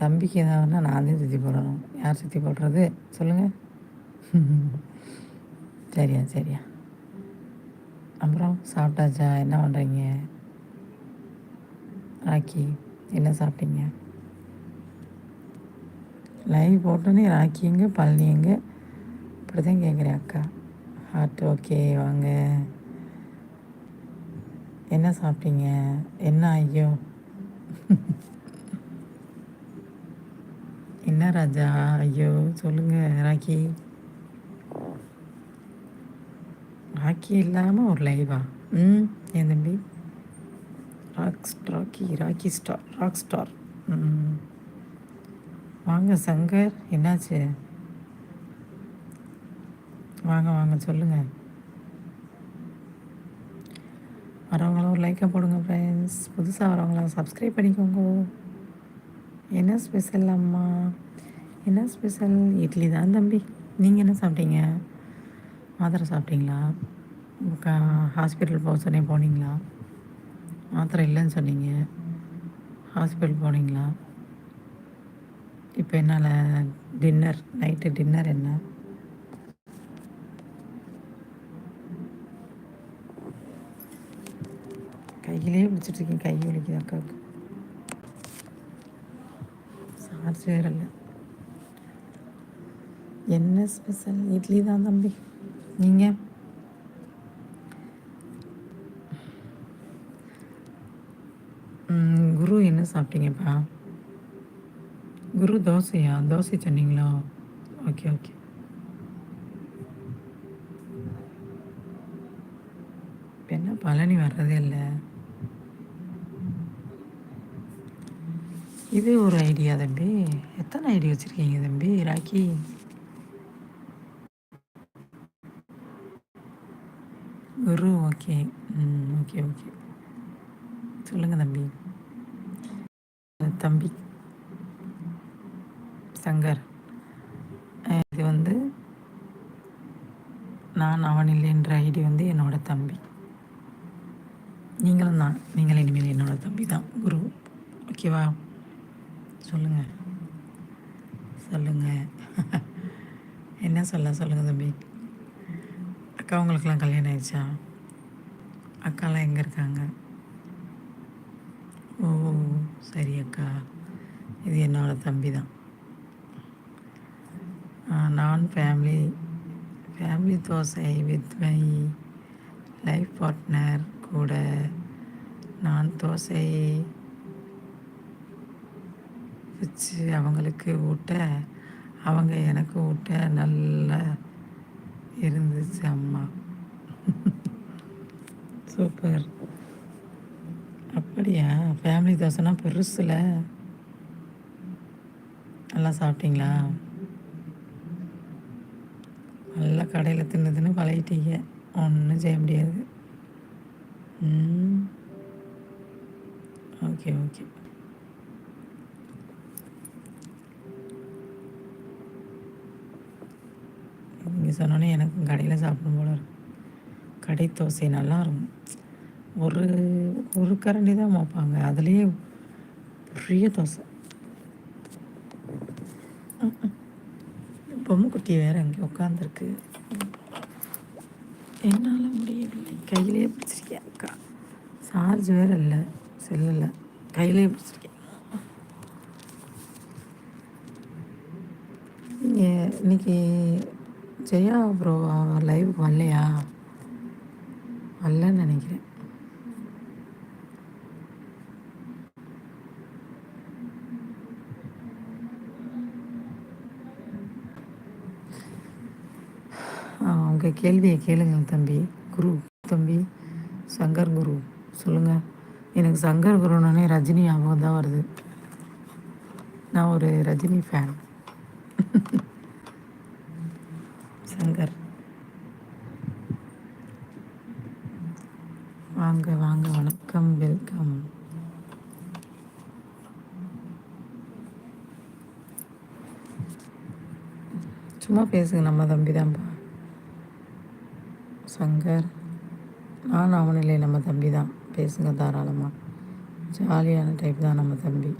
தம்பிக்கு ஏதாவதுனா நான் தான் சுற்றி போடணும். யார் சுற்றி போடுறது? சொல்லுங்கள் சரியா சரியா. அப்புறம் சாப்பிட்டாச்சா? என்ன பண்ணுறீங்க ராக்கி என்ன சாப்பிட்டீங்க? லைவ் போட்டோன்னே ராக்கி எங்கே பழனி எங்கே? இப்படி தான் கேட்குறேன் அக்கா. ஹார்ட் ஓகே வாங்க. என்ன சாப்பிட்டீங்க? என்ன ஐயோ என்ன ராஜா? ஐயோ சொல்லுங்கள் ராக்கி. ராக்கி இல்லாமல் ஒரு லைவா ம் என் தம்பி? Rock Rocky Rocky star rock star ம். வாங்க சங்கர் என்னாச்சு? வாங்க வாங்க சொல்லுங்கள் வரவங்களும் ஒரு லைக்கை போடுங்க ஃப்ரெண்ட்ஸ் புதுசாக வரவங்களாம் சப்ஸ்கிரைப் பண்ணிக்கோங்க. என்ன ஸ்பெஷல் அம்மா? என்ன ஸ்பெஷல் இட்லி தான் தம்பி. நீங்கள் என்ன சாப்பிட்டீங்க? மாத்திரை சாப்பிட்டீங்களா? ஹாஸ்பிட்டல் போக சொன்னே போனீங்களா? மாத்திரை இல்லைன்னு சொன்னீங்க. ஹாஸ்பிட்டல் போனீங்களா? இப்போ என்னால் டின்னர் நைட்டு டின்னர் என்ன? கையிலே பிடிச்சிட்ருக்கேன் கை வலிக்குது அக்காவுக்கு. சார்ஜ் வேற இல்லை என்ன ஸ்பெஷல் இட்லி தான் தம்பி. நீங்கள் குரு என்ன சாப்பிட்டீங்கப்பா? குரு தோசையா? தோசை சொன்னீங்களா? Okay okay. என்ன பழனி வர்றதே இல்லை. இது ஒரு ஐடியா தம்பி. எத்தனை ஐடியா வச்சுருக்கீங்க தம்பி ராக்கி? குரு ஓகே. ம் ஓகே ஓகே. சொல்லுங்கள் தம்பி. தம்பி. சங்கர். இது வந்து நான் அவன் இல்லைன்ற ஐடி வந்து என்னோட தம்பி. நீங்களும் தான். நீங்கள் இனிமேல் என்னோட தம்பி தான் குரு. ஓகேவா? சொல்லுங்கள் சொல்லுங்கள் என்ன சொல்ல சொல்லுங்கள் தம்பி. அக்கா உங்களுக்கெல்லாம் கல்யாணம் ஆயிடுச்சா? அக்காலாம் எங்கே இருக்காங்க? ஓ சரி அக்கா. இது என்னோடய தம்பி தான். நான் family family dosa with my life partner கூட நான் தோசை வச்சு அவங்களுக்கு ஊட்ட அவங்க எனக்கு ஊட்ட நல்லா இருந்துச்சு அம்மா. சூப்பர். அப்படியா? ஃபேமிலி தோசைனா பெருசில். நல்லா சாப்பிட்டீங்களா? நல்லா கடையில் தின்னு தின்னு பழகிட்டீங்க. ஒன்றும் செய்ய முடியாது. Okay okay. நீங்கள் சொன்னோன்னே எனக்கும் கடையில் சாப்பிடும் போல இருக்கும் கடை தோசை நல்லா இருக்கும். ஒரு ஒரு கரண்டி தான் வைப்பாங்க. அதுலேயே பெரிய தோசை. பொம்மை குட்டி வேறு அங்கே உட்காந்துருக்கு என்னால் முடியவில்லை. கையிலே பிடிச்சிருக்கேன் அக்கா? சார்ஜ் வேறு இல்லை செல்லில். கையிலே பிடிச்சிருக்கேன் நீங்கள் இன்னைக்கு ஜெயா ப்ரோ லைவுக்கு வரலையா? வரலன்னு நினைக்கிறேன். உங்கள் கேள்வியை கேளுங்கள் தம்பி. குரு தம்பி சங்கர் குரு சொல்லுங்கள் எனக்கு சங்கர் குருனே ரஜினி ஞாபகம் தான் வருது. நான் ஒரு ரஜினி ஃபேன் சங்கர். வாங்க வாங்க வணக்கம் வெல்கம். சும்மா பேசுங்க நம்ம தம்பி தான்ப்பா சங்கர் நான் அவனில்லை நம்ம தம்பி தான். பேசுங்க தாராளமாக ஜாலியான டைப் தான் நம்ம தம்பி.